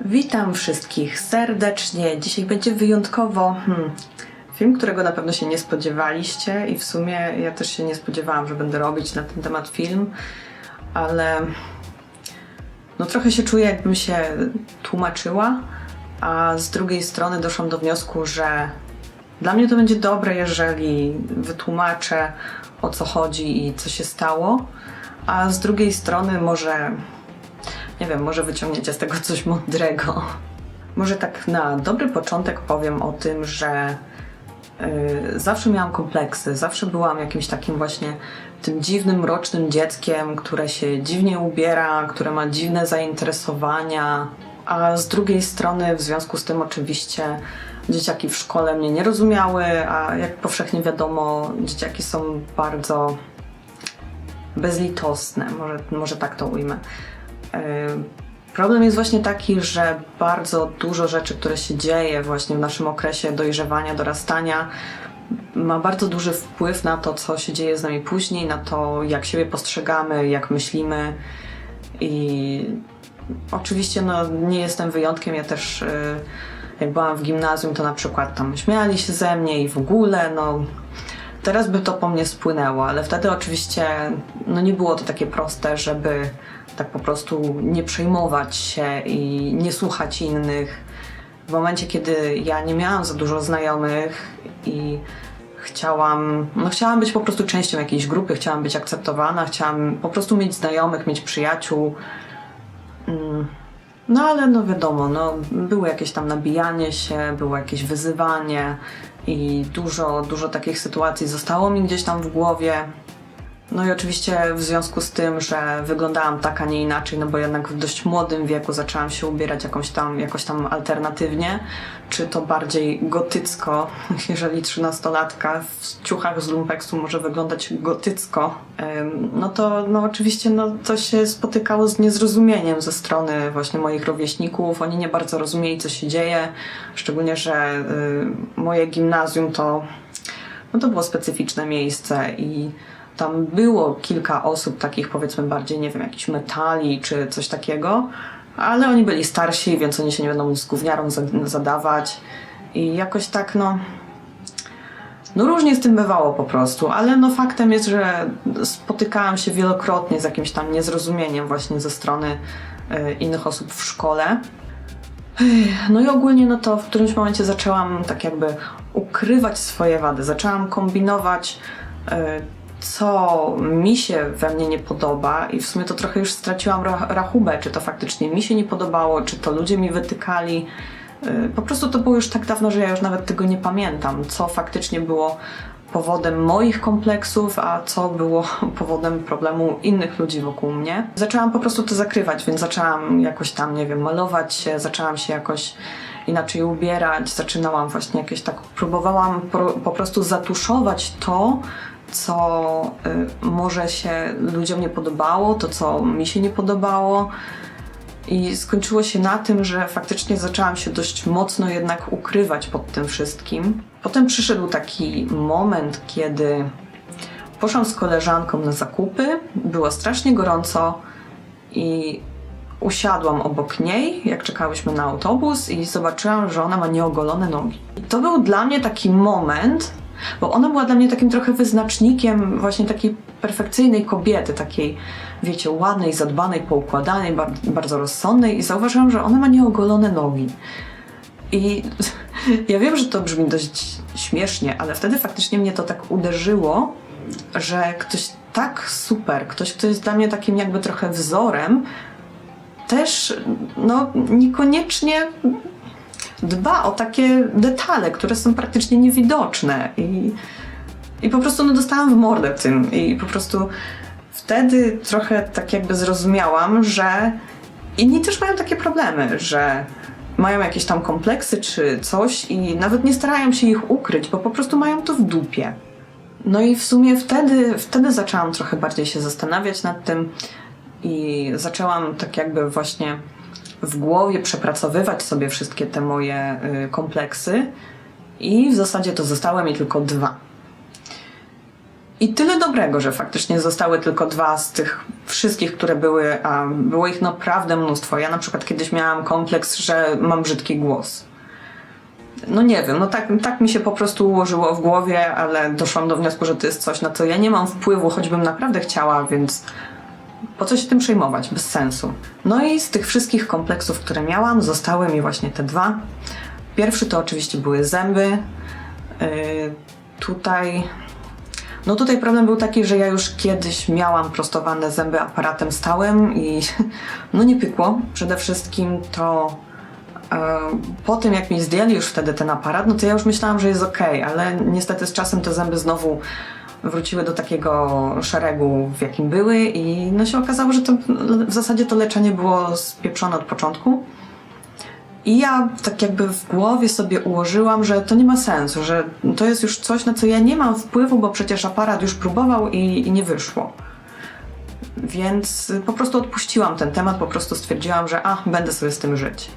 Witam wszystkich serdecznie. Dzisiaj będzie wyjątkowo hmm, film, którego na pewno się nie spodziewaliście i w sumie ja też się nie spodziewałam, że będę robić na ten temat film, ale no trochę się czuję, jakbym się tłumaczyła, a z drugiej strony doszłam do wniosku, że dla mnie to będzie dobre, jeżeli wytłumaczę o co chodzi i co się stało, a z drugiej strony może nie wiem, może wyciągniecie z tego coś mądrego. Może tak na dobry początek powiem o tym, że y, zawsze miałam kompleksy, zawsze byłam jakimś takim właśnie tym dziwnym, mrocznym dzieckiem, które się dziwnie ubiera, które ma dziwne zainteresowania, a z drugiej strony w związku z tym oczywiście dzieciaki w szkole mnie nie rozumiały, a jak powszechnie wiadomo, dzieciaki są bardzo bezlitosne, może, może tak to ujmę. Problem jest właśnie taki, że bardzo dużo rzeczy, które się dzieje właśnie w naszym okresie dojrzewania, dorastania, ma bardzo duży wpływ na to, co się dzieje z nami później, na to, jak siebie postrzegamy, jak myślimy. I oczywiście no, nie jestem wyjątkiem. Ja też, yy, jak byłam w gimnazjum, to na przykład tam śmiali się ze mnie i w ogóle, no. Teraz by to po mnie spłynęło, ale wtedy oczywiście no nie było to takie proste, żeby tak po prostu nie przejmować się i nie słuchać innych. W momencie, kiedy ja nie miałam za dużo znajomych i chciałam, no chciałam być po prostu częścią jakiejś grupy, chciałam być akceptowana, chciałam po prostu mieć znajomych, mieć przyjaciół. Mm, No ale no wiadomo, no, było jakieś tam nabijanie się, było jakieś wyzywanie i dużo, dużo takich sytuacji zostało mi gdzieś tam w głowie. No i oczywiście w związku z tym, że wyglądałam tak, a nie inaczej, no bo jednak w dość młodym wieku zaczęłam się ubierać jakąś tam, jakoś tam alternatywnie, czy to bardziej gotycko, jeżeli trzynastolatka w ciuchach z lumpeksu może wyglądać gotycko, no to no oczywiście no, to się spotykało z niezrozumieniem ze strony właśnie moich rówieśników. Oni nie bardzo rozumieli, co się dzieje, szczególnie, że y, moje gimnazjum to no to było specyficzne miejsce i tam było kilka osób takich powiedzmy bardziej, nie wiem, jakichś metali czy coś takiego, ale oni byli starsi, więc oni się nie będą z gówniarą za- zadawać i jakoś tak no... No różnie z tym bywało po prostu, ale no faktem jest, że spotykałam się wielokrotnie z jakimś tam niezrozumieniem właśnie ze strony y, innych osób w szkole. No i ogólnie no to w którymś momencie zaczęłam tak jakby ukrywać swoje wady. Zaczęłam kombinować, y, co mi się we mnie nie podoba i w sumie to trochę już straciłam ra- rachubę, czy to faktycznie mi się nie podobało, czy to ludzie mi wytykali. Y, Po prostu to było już tak dawno, że ja już nawet tego nie pamiętam, co faktycznie było powodem moich kompleksów, a co było powodem problemu innych ludzi wokół mnie. Zaczęłam po prostu to zakrywać, więc zaczęłam jakoś tam, nie wiem, malować się, zaczęłam się jakoś inaczej ubierać, zaczynałam właśnie jakieś tak, próbowałam po, po prostu zatuszować to, co y, może się ludziom nie podobało, to co mi się nie podobało. I skończyło się na tym, że faktycznie zaczęłam się dość mocno jednak ukrywać pod tym wszystkim. Potem przyszedł taki moment, kiedy poszłam z koleżanką na zakupy, było strasznie gorąco i usiadłam obok niej, jak czekałyśmy na autobus i zobaczyłam, że ona ma nieogolone nogi. I to był dla mnie taki moment, bo ona była dla mnie takim trochę wyznacznikiem właśnie takiej perfekcyjnej kobiety, takiej, wiecie, ładnej, zadbanej, poukładanej, bar- bardzo rozsądnej i zauważyłam, że ona ma nieogolone nogi. I ja wiem, że to brzmi dość śmiesznie, ale wtedy faktycznie mnie to tak uderzyło, że ktoś tak super, ktoś, kto jest dla mnie takim jakby trochę wzorem, też no, niekoniecznie dba o takie detale, które są praktycznie niewidoczne. I, i po prostu no, dostałam w mordę tym. I po prostu wtedy trochę tak jakby zrozumiałam, że inni też mają takie problemy, że mają jakieś tam kompleksy czy coś i nawet nie starają się ich ukryć, bo po prostu mają to w dupie. No i w sumie wtedy, wtedy zaczęłam trochę bardziej się zastanawiać nad tym i zaczęłam tak jakby właśnie w głowie przepracowywać sobie wszystkie te moje y, kompleksy i w zasadzie to zostały mi tylko dwa. I tyle dobrego, że faktycznie zostały tylko dwa z tych wszystkich, które były, a było ich naprawdę mnóstwo. Ja na przykład kiedyś miałam kompleks, że mam brzydki głos. No nie wiem, no tak, tak mi się po prostu ułożyło w głowie, ale doszłam do wniosku, że to jest coś, na co ja nie mam wpływu, choćbym naprawdę chciała, więc po co się tym przejmować? Bez sensu. No i z tych wszystkich kompleksów, które miałam, zostały mi właśnie te dwa. Pierwszy to oczywiście były zęby. Yy, tutaj. No tutaj problem był taki, że ja już kiedyś miałam prostowane zęby aparatem stałym i no nie pykło. Przede wszystkim to e, po tym jak mi zdjęli już wtedy ten aparat, no to ja już myślałam, że jest ok, ale niestety z czasem te zęby znowu wróciły do takiego szeregu, w jakim były i no się okazało, że to w zasadzie to leczenie było spieprzone od początku. I ja tak jakby w głowie sobie ułożyłam, że to nie ma sensu, że to jest już coś, na co ja nie mam wpływu, bo przecież aparat już próbował i, i nie wyszło. Więc po prostu odpuściłam ten temat, po prostu stwierdziłam, że a, będę sobie z tym żyć.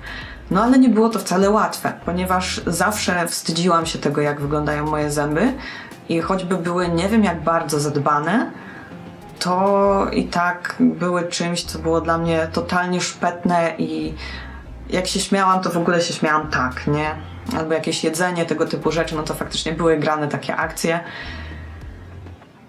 No ale nie było to wcale łatwe, ponieważ zawsze wstydziłam się tego, jak wyglądają moje zęby i choćby były nie wiem jak bardzo zadbane, to i tak były czymś, co było dla mnie totalnie szpetne i jak się śmiałam, to w ogóle się śmiałam tak, nie? Albo jakieś jedzenie, tego typu rzeczy, no to faktycznie były grane takie akcje.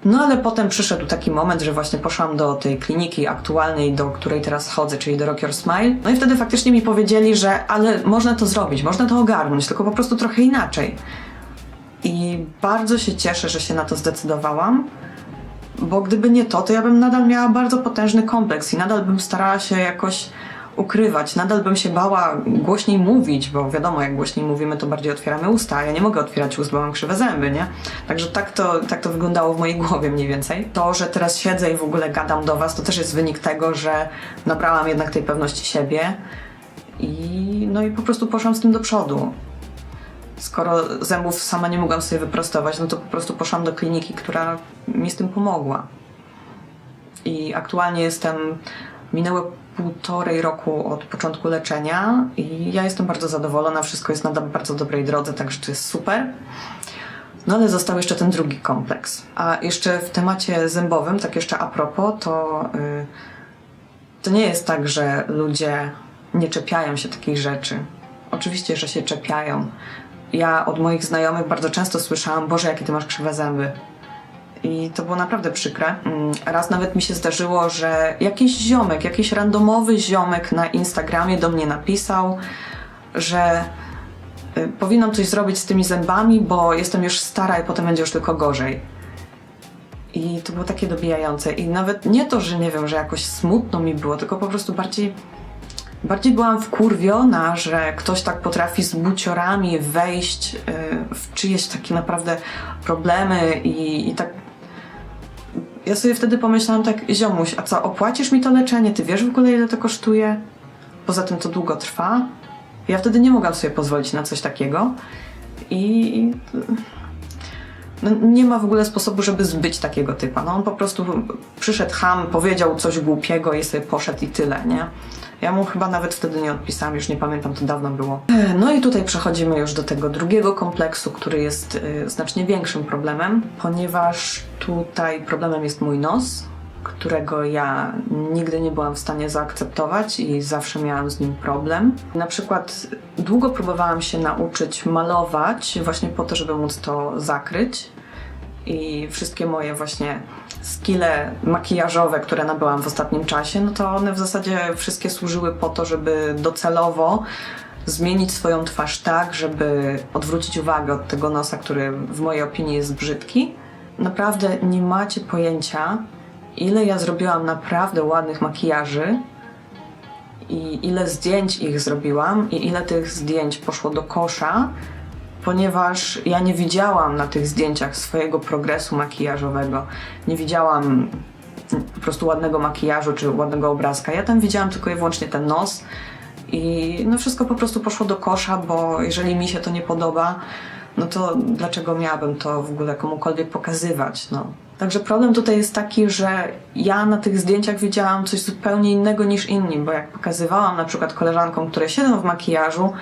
No ale potem przyszedł taki moment, że właśnie poszłam do tej kliniki aktualnej, do której teraz chodzę, czyli do Rock Your Smile. No i wtedy faktycznie mi powiedzieli, że ale można to zrobić, można to ogarnąć, tylko po prostu trochę inaczej. I bardzo się cieszę, że się na to zdecydowałam, bo gdyby nie to, to ja bym nadal miała bardzo potężny kompleks i nadal bym starała się jakoś ukrywać, nadal bym się bała głośniej mówić, bo wiadomo, jak głośniej mówimy, to bardziej otwieramy usta, a ja nie mogę otwierać ust, bo mam krzywe zęby, nie? Także tak to, tak to wyglądało w mojej głowie mniej więcej. To, że teraz siedzę i w ogóle gadam do Was, to też jest wynik tego, że nabrałam jednak tej pewności siebie i no i po prostu poszłam z tym do przodu. Skoro zębów sama nie mogłam sobie wyprostować, no to po prostu poszłam do kliniki, która mi z tym pomogła. I aktualnie jestem, minęło półtorej roku od początku leczenia i ja jestem bardzo zadowolona, wszystko jest na bardzo dobrej drodze, także to jest super. No ale został jeszcze ten drugi kompleks. A jeszcze w temacie zębowym, tak jeszcze a propos, to, y, to nie jest tak, że ludzie nie czepiają się takich rzeczy. Oczywiście, że się czepiają. Ja od moich znajomych bardzo często słyszałam, Boże, jakie ty masz krzywe zęby. I to było naprawdę przykre. Mm, Raz nawet mi się zdarzyło, że jakiś ziomek, jakiś randomowy ziomek na Instagramie do mnie napisał, że y, powinnam coś zrobić z tymi zębami, bo jestem już stara i potem będzie już tylko gorzej. I to było takie dobijające. I nawet nie to, że nie wiem, że jakoś smutno mi było, tylko po prostu bardziej, bardziej byłam wkurwiona, że ktoś tak potrafi z buciorami wejść y, w czyjeś takie naprawdę problemy i, i tak ja sobie wtedy pomyślałam tak, ziomuś, a co, opłacisz mi to leczenie? Ty wiesz w ogóle ile to kosztuje? Poza tym to długo trwa. Ja wtedy nie mogłam sobie pozwolić na coś takiego i no, nie ma w ogóle sposobu, żeby zbyć takiego typa. No on po prostu przyszedł ham, powiedział coś głupiego i sobie poszedł i tyle, nie? Ja mu chyba nawet wtedy nie odpisałam, już nie pamiętam, to dawno było. E, No i tutaj przechodzimy już do tego drugiego kompleksu, który jest y, znacznie większym problemem, ponieważ tutaj problemem jest mój nos, którego ja nigdy nie byłam w stanie zaakceptować i zawsze miałam z nim problem. Na przykład długo próbowałam się nauczyć malować właśnie po to, żeby móc to zakryć i wszystkie moje właśnie skille makijażowe, które nabyłam w ostatnim czasie, no to one w zasadzie wszystkie służyły po to, żeby docelowo zmienić swoją twarz tak, żeby odwrócić uwagę od tego nosa, który w mojej opinii jest brzydki. Naprawdę nie macie pojęcia, ile ja zrobiłam naprawdę ładnych makijaży i ile zdjęć ich zrobiłam i ile tych zdjęć poszło do kosza, ponieważ ja nie widziałam na tych zdjęciach swojego progresu makijażowego. Nie widziałam po prostu ładnego makijażu czy ładnego obrazka. Ja tam widziałam tylko i wyłącznie ten nos i no wszystko po prostu poszło do kosza, bo jeżeli mi się to nie podoba, no to dlaczego miałabym to w ogóle komukolwiek pokazywać, no. Także problem tutaj jest taki, że ja na tych zdjęciach widziałam coś zupełnie innego niż inni, bo jak pokazywałam na przykład koleżankom, które siedzą w makijażu,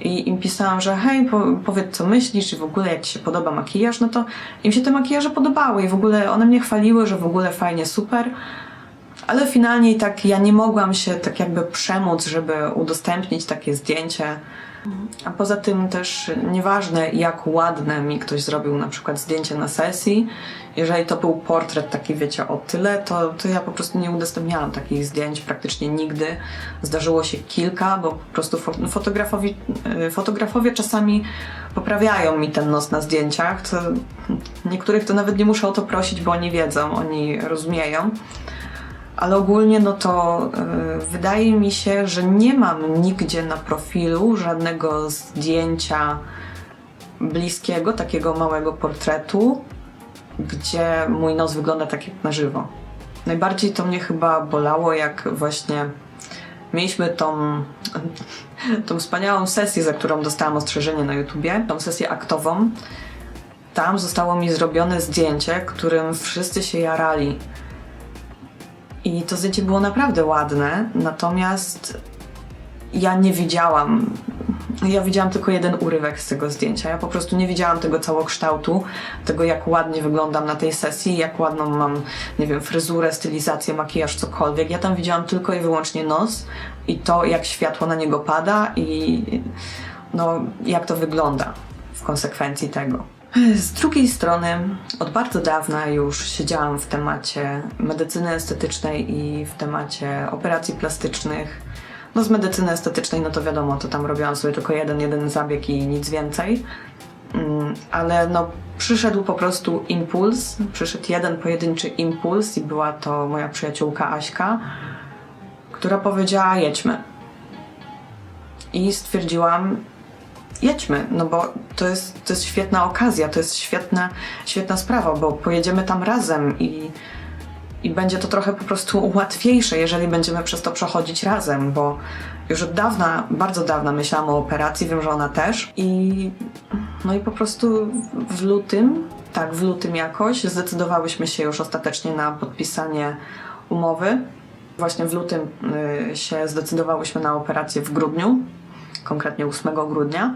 i im pisałam, że hej, po, powiedz co myślisz i w ogóle jak Ci się podoba makijaż, no to im się te makijaże podobały i w ogóle one mnie chwaliły, że w ogóle fajnie, super. Ale finalnie i tak ja nie mogłam się tak jakby przemóc, żeby udostępnić takie zdjęcie. A poza tym też nieważne jak ładne mi ktoś zrobił na przykład zdjęcie na sesji, jeżeli to był portret taki wiecie o tyle, to, to ja po prostu nie udostępniałam takich zdjęć praktycznie nigdy. Zdarzyło się kilka, bo po prostu fo- fotografowi, y, fotografowie czasami poprawiają mi ten nos na zdjęciach. To niektórych to nawet nie muszę o to prosić, bo oni wiedzą, oni rozumieją. Ale ogólnie no to y, wydaje mi się, że nie mam nigdzie na profilu żadnego zdjęcia bliskiego, takiego małego portretu, gdzie mój nos wygląda tak jak na żywo. Najbardziej to mnie chyba bolało, jak właśnie mieliśmy tą, tą wspaniałą sesję, za którą dostałam ostrzeżenie na YouTubie, tą sesję aktową. Tam zostało mi zrobione zdjęcie, którym wszyscy się jarali. I to zdjęcie było naprawdę ładne, natomiast ja nie widziałam. Ja widziałam tylko jeden urywek z tego zdjęcia. Ja po prostu nie widziałam tego całokształtu, tego jak ładnie wyglądam na tej sesji, jak ładną mam, nie wiem, fryzurę, stylizację, makijaż, cokolwiek. Ja tam widziałam tylko i wyłącznie nos i to, jak światło na niego pada i no, jak to wygląda w konsekwencji tego. Z drugiej strony, od bardzo dawna już siedziałam w temacie medycyny estetycznej i w temacie operacji plastycznych. No z medycyny estetycznej, no to wiadomo, to tam robiłam sobie tylko jeden, jeden zabieg i nic więcej. Mm, Ale no przyszedł po prostu impuls, przyszedł jeden pojedynczy impuls i była to moja przyjaciółka Aśka, która powiedziała jedźmy. I stwierdziłam, jedźmy, no bo to jest, to jest świetna okazja, to jest świetna, świetna sprawa, bo pojedziemy tam razem i, i będzie to trochę po prostu łatwiejsze, jeżeli będziemy przez to przechodzić razem, bo już od dawna, bardzo dawna myślałam o operacji, wiem, że ona też i no i po prostu w lutym, tak, w lutym jakoś zdecydowałyśmy się już ostatecznie na podpisanie umowy. Właśnie w lutym y, się zdecydowałyśmy na operację w grudniu, konkretnie 8 grudnia.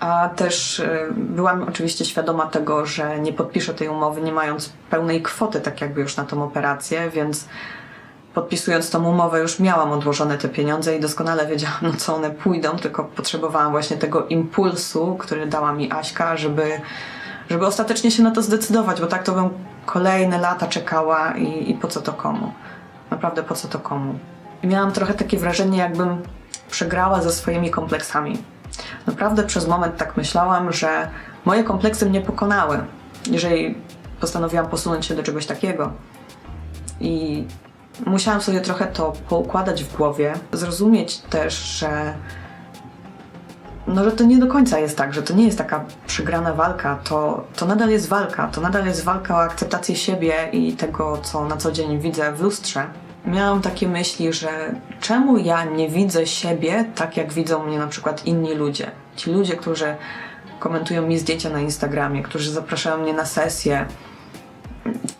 A też y, byłam oczywiście świadoma tego, że nie podpiszę tej umowy nie mając pełnej kwoty, tak jakby już na tą operację, więc podpisując tą umowę już miałam odłożone te pieniądze i doskonale wiedziałam, na co one pójdą, tylko potrzebowałam właśnie tego impulsu, który dała mi Aśka, żeby, żeby ostatecznie się na to zdecydować, bo tak to bym kolejne lata czekała i, i po co to komu? Naprawdę po co to komu? I miałam trochę takie wrażenie, jakbym przegrała ze swoimi kompleksami. Naprawdę przez moment tak myślałam, że moje kompleksy mnie pokonały, jeżeli postanowiłam posunąć się do czegoś takiego. I musiałam sobie trochę to poukładać w głowie, zrozumieć też, że no, że to nie do końca jest tak, że to nie jest taka przegrana walka, to, to nadal jest walka, to nadal jest walka o akceptację siebie i tego, co na co dzień widzę w lustrze. Miałam takie myśli, że czemu ja nie widzę siebie tak, jak widzą mnie na przykład inni ludzie. Ci ludzie, którzy komentują mi zdjęcia na Instagramie, którzy zapraszają mnie na sesje,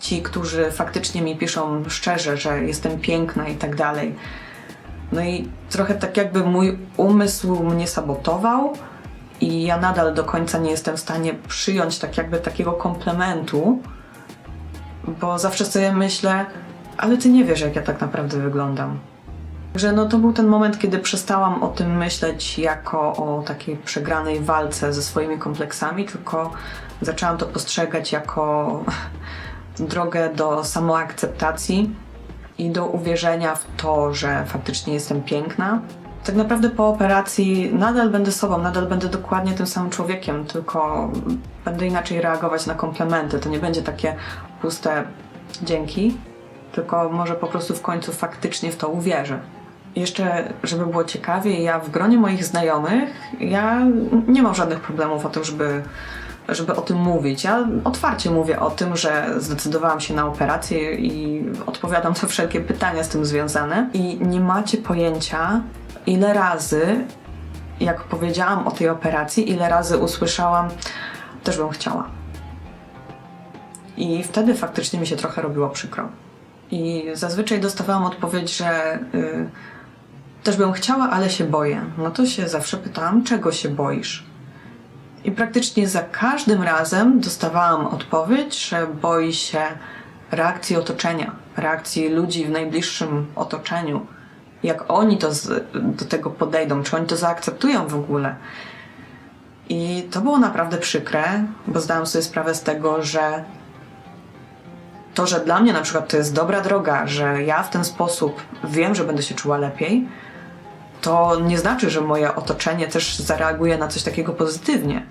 ci, którzy faktycznie mi piszą szczerze, że jestem piękna i tak dalej. No i trochę tak jakby mój umysł mnie sabotował i ja nadal do końca nie jestem w stanie przyjąć tak jakby takiego komplementu, bo zawsze sobie myślę, ale ty nie wiesz, jak ja tak naprawdę wyglądam. Także no to był ten moment, kiedy przestałam o tym myśleć jako o takiej przegranej walce ze swoimi kompleksami, tylko zaczęłam to postrzegać jako drogę do samoakceptacji i do uwierzenia w to, że faktycznie jestem piękna. Tak naprawdę po operacji nadal będę sobą, nadal będę dokładnie tym samym człowiekiem, tylko będę inaczej reagować na komplementy. To nie będzie takie puste dzięki, tylko może po prostu w końcu faktycznie w to uwierzę. Jeszcze, żeby było ciekawie, ja w gronie moich znajomych, ja nie mam żadnych problemów o tym, żeby, żeby o tym mówić. Ja otwarcie mówię o tym, że zdecydowałam się na operację i odpowiadam na wszelkie pytania z tym związane. I nie macie pojęcia, ile razy, jak powiedziałam o tej operacji, ile razy usłyszałam, też bym chciała. I wtedy faktycznie mi się trochę robiło przykro. I zazwyczaj dostawałam odpowiedź, że y, też bym chciała, ale się boję. No to się zawsze pytałam, czego się boisz? I praktycznie za każdym razem dostawałam odpowiedź, że boi się reakcji otoczenia, reakcji ludzi w najbliższym otoczeniu. Jak oni to z, do tego podejdą, czy oni to zaakceptują w ogóle. I to było naprawdę przykre, bo zdałam sobie sprawę z tego, że to, że dla mnie na przykład to jest dobra droga, że ja w ten sposób wiem, że będę się czuła lepiej, to nie znaczy, że moje otoczenie też zareaguje na coś takiego pozytywnie.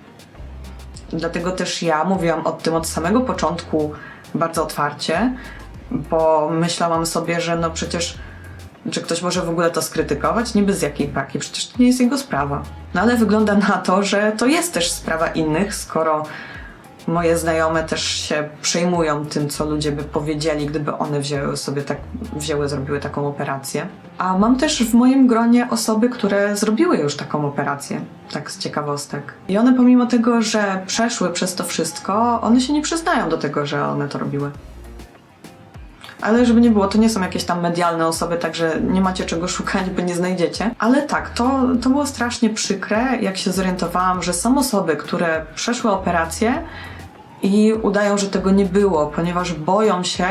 Dlatego też ja mówiłam o tym od samego początku bardzo otwarcie, bo myślałam sobie, że no przecież, czy ktoś może w ogóle to skrytykować? Niby z jakiej paki? Przecież to nie jest jego sprawa. No ale wygląda na to, że to jest też sprawa innych, skoro moje znajome też się przejmują tym, co ludzie by powiedzieli, gdyby one wzięły sobie tak, wzięły, zrobiły taką operację. A mam też w moim gronie osoby, które zrobiły już taką operację, tak z ciekawostek. I one pomimo tego, że przeszły przez to wszystko, one się nie przyznają do tego, że one to robiły. Ale żeby nie było, to nie są jakieś tam medialne osoby, także nie macie czego szukać, bo nie znajdziecie. Ale tak, to, to było strasznie przykre, jak się zorientowałam, że są osoby, które przeszły operację i udają, że tego nie było, ponieważ boją się,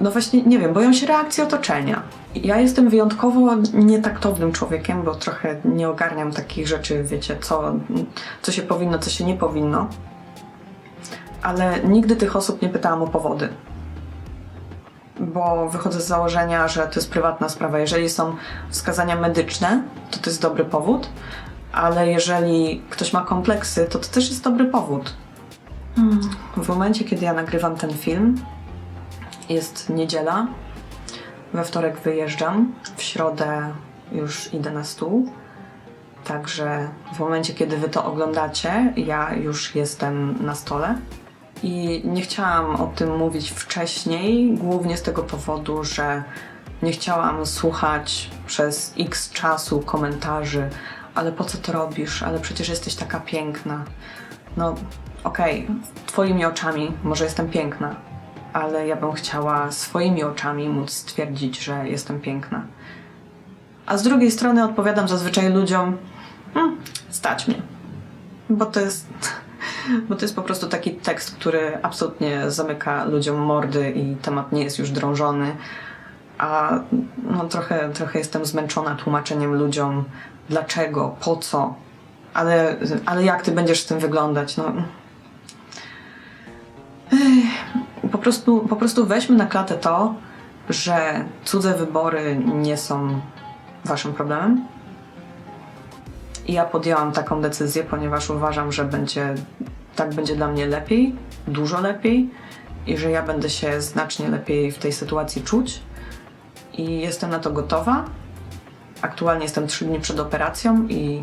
no właśnie, nie wiem, boją się reakcji otoczenia. Ja jestem wyjątkowo nietaktownym człowiekiem, bo trochę nie ogarniam takich rzeczy, wiecie, co, co się powinno, co się nie powinno. Ale nigdy tych osób nie pytałam o powody bo wychodzę z założenia, że to jest prywatna sprawa. Jeżeli są wskazania medyczne, to to jest dobry powód, ale jeżeli ktoś ma kompleksy, to to też jest dobry powód. W momencie, kiedy ja nagrywam ten film, jest niedziela, we wtorek wyjeżdżam, w środę już idę na stół. Także w momencie, kiedy wy to oglądacie, ja już jestem na stole. I nie chciałam o tym mówić wcześniej, głównie z tego powodu, że nie chciałam słuchać przez x czasu komentarzy, ale po co to robisz, ale przecież jesteś taka piękna. No, okej, okay, twoimi oczami może jestem piękna, ale ja bym chciała swoimi oczami móc stwierdzić, że jestem piękna. A z drugiej strony odpowiadam zazwyczaj ludziom, hm, stać mnie. Bo to jest bo to jest po prostu taki tekst, który absolutnie zamyka ludziom mordy i temat nie jest już drążony. A no, trochę, trochę jestem zmęczona tłumaczeniem ludziom, dlaczego, po co, ale, ale jak ty będziesz z tym wyglądać? No. Po prostu, po prostu weźmy na klatę to, że cudze wybory nie są waszym problemem. I ja podjęłam taką decyzję, ponieważ uważam, że będzie tak będzie dla mnie lepiej, dużo lepiej i że ja będę się znacznie lepiej w tej sytuacji czuć. I jestem na to gotowa. Aktualnie jestem trzy dni przed operacją i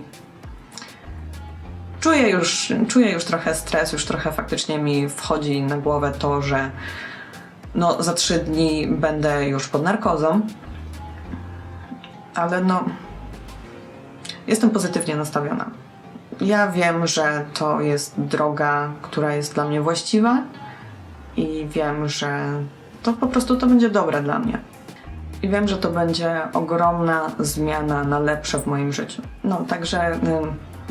czuję już, czuję już trochę stres, już trochę faktycznie mi wchodzi na głowę to, że no, za trzy dni będę już pod narkozą. Ale no, jestem pozytywnie nastawiona. Ja wiem, że to jest droga, która jest dla mnie właściwa i wiem, że to po prostu to będzie dobre dla mnie. I wiem, że to będzie ogromna zmiana na lepsze w moim życiu. No, także y,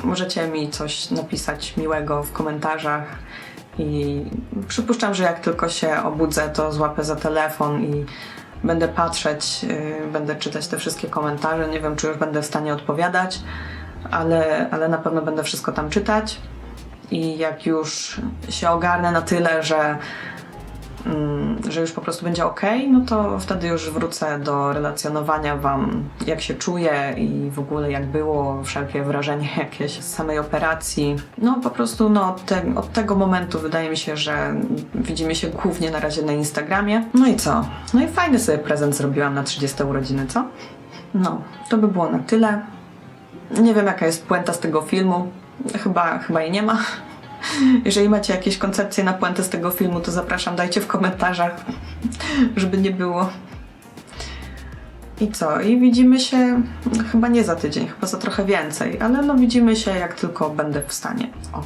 możecie mi coś napisać miłego w komentarzach i przypuszczam, że jak tylko się obudzę, to złapę za telefon i będę patrzeć, y, będę czytać te wszystkie komentarze. Nie wiem, czy już będę w stanie odpowiadać ale, ale na pewno będę wszystko tam czytać. I jak już się ogarnę na tyle, że, że już po prostu będzie ok, no to wtedy już wrócę do relacjonowania Wam, jak się czuję i w ogóle jak było, wszelkie wrażenie jakieś z samej operacji. No po prostu no, te, od tego momentu wydaje mi się, że widzimy się głównie na razie na Instagramie. No i co? No i fajny sobie prezent zrobiłam na 30 urodziny, co? No, to by było na tyle. Nie wiem, jaka jest puenta z tego filmu. Chyba, chyba jej nie ma. Jeżeli macie jakieś koncepcje na puentę z tego filmu, to zapraszam, dajcie w komentarzach, żeby nie było. I co? I widzimy się chyba nie za tydzień, chyba za trochę więcej, ale no widzimy się jak tylko będę w stanie. O.